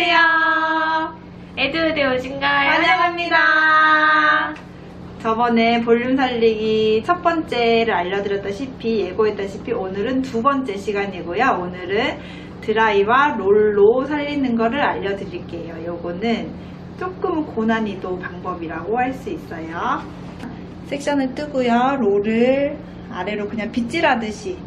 안녕하세요. 에드우드 오신가요? 환영합니다. 저번에 볼륨 살리기 첫 번째를 알려드렸다시피 예고했다시피 오늘은 두 번째 시간이고요. 오늘은 드라이와 롤로 살리는 거를 알려드릴게요. 요거는 조금 고난이도 방법이라고 할 수 있어요. 섹션을 뜨고요. 롤을 아래로 그냥 빗질하듯이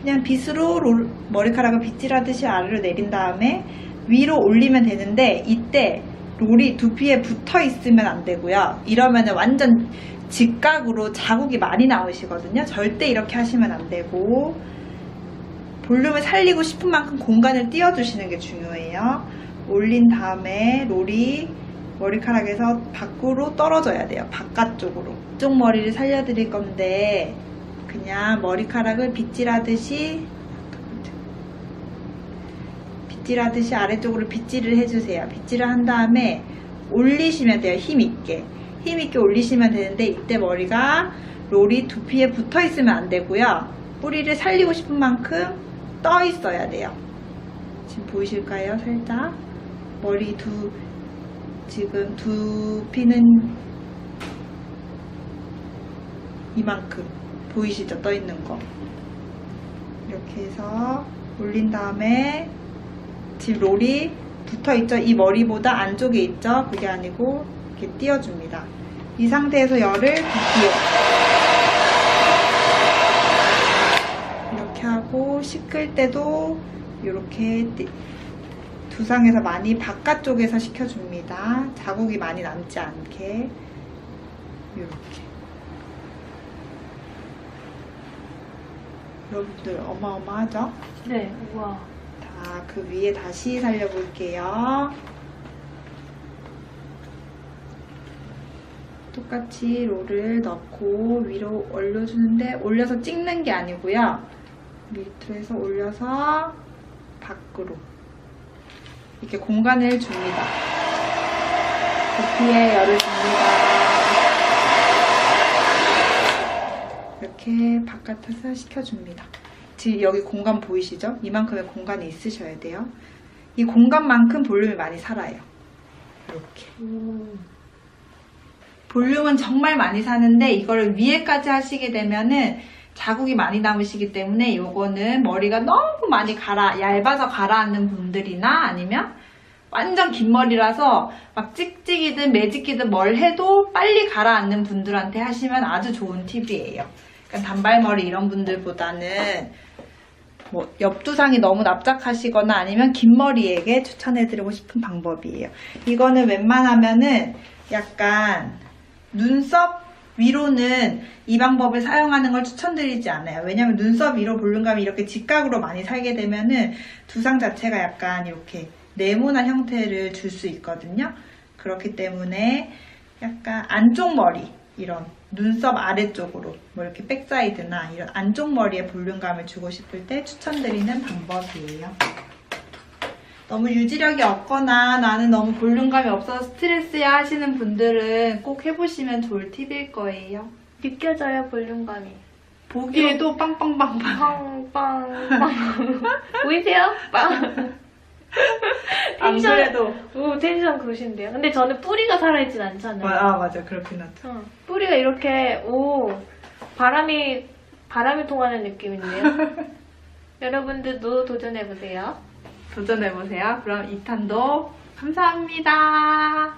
그냥 빗으로 롤- 머리카락을 빗질하듯이 아래로 내린 다음에 위로 올리면 되는데 이때 롤이 두피에 붙어 있으면 안 되고요. 이러면 완전 직각으로 자국이 많이 나오시거든요. 절대 이렇게 하시면 안 되고 볼륨을 살리고 싶은 만큼 공간을 띄워주시는 게 중요해요. 올린 다음에 롤이 머리카락에서 밖으로 떨어져야 돼요. 바깥쪽으로. 이쪽 머리를 살려드릴 건데 그냥 머리카락을 빗질하듯이 빗질하듯이 아래쪽으로 빗질을 해주세요. 빗질을 한 다음에 올리시면 돼요. 힘있게. 힘있게 올리시면 되는데 이때 머리가 롤이 두피에 붙어 있으면 안 되고요. 뿌리를 살리고 싶은 만큼 떠 있어야 돼요. 지금 보이실까요? 살짝. 머리 두, 지금 두피는 이만큼. 보이시죠? 떠 있는 거. 이렇게 해서 올린 다음에 지금 롤이 붙어 있죠? 이 머리보다 안쪽에 있죠? 그게 아니고 이렇게 띄워줍니다. 이 상태에서 열을 두피에 이렇게 하고 식힐 때도 이렇게 띠- 두상에서 많이 바깥쪽에서 식혀줍니다. 자국이 많이 남지 않게 이렇게 여러분들 어마어마하죠? 네, 우와. 자, 그 위에 다시 살려볼게요. 똑같이 롤을 넣고 위로 올려주는데 올려서 찍는 게 아니고요. 밑으로 해서 올려서 밖으로 이렇게 공간을 줍니다. 두피에 열을 줍니다. 이렇게 바깥에서 식혀줍니다. 지금 여기 공간 보이시죠? 이만큼의 공간이 있으셔야 돼요. 이 공간만큼 볼륨이 많이 살아요. 이렇게. 볼륨은 정말 많이 사는데 이거를 위에까지 하시게 되면은 자국이 많이 남으시기 때문에 이거는 머리가 너무 많이 가라 얇아서 가라앉는 분들이나 아니면 완전 긴 머리라서 막 찍찍이든 매직기든 뭘 해도 빨리 가라앉는 분들한테 하시면 아주 좋은 팁이에요. 그러니까 단발머리 이런 분들보다는 뭐 옆두상이 너무 납작하시거나 아니면 긴 머리에게 추천해드리고 싶은 방법이에요. 이거는 웬만하면은 약간 눈썹 위로는 이 방법을 사용하는 걸 추천드리지 않아요. 왜냐면 눈썹 위로 볼륨감이 이렇게 직각으로 많이 살게 되면은 두상 자체가 약간 이렇게 네모난 형태를 줄 수 있거든요. 그렇기 때문에 약간 안쪽 머리 이런 눈썹 아래쪽으로 뭐 이렇게 백사이드나 이런 안쪽 머리에 볼륨감을 주고 싶을 때 추천드리는 방법이에요. 너무 유지력이 없거나 나는 너무 볼륨감이 없어서 스트레스야 하시는 분들은 꼭 해보시면 좋을 팁일 거예요. 느껴져요, 볼륨감이. 보기에도 빵빵빵빵. 빵, 빵, 빵. 보이세요? 빵. 안 텐션, 그래도 오, 텐션 그러신데요. 근데 저는 뿌리가 살아있진 않잖아요. 아 맞아 그렇긴 하죠. 어, 뿌리가 이렇게, 오, 바람이, 바람이 통하는 느낌인데요. 여러분들도 도전해보세요. 도전해보세요. 그럼 2탄도 감사합니다.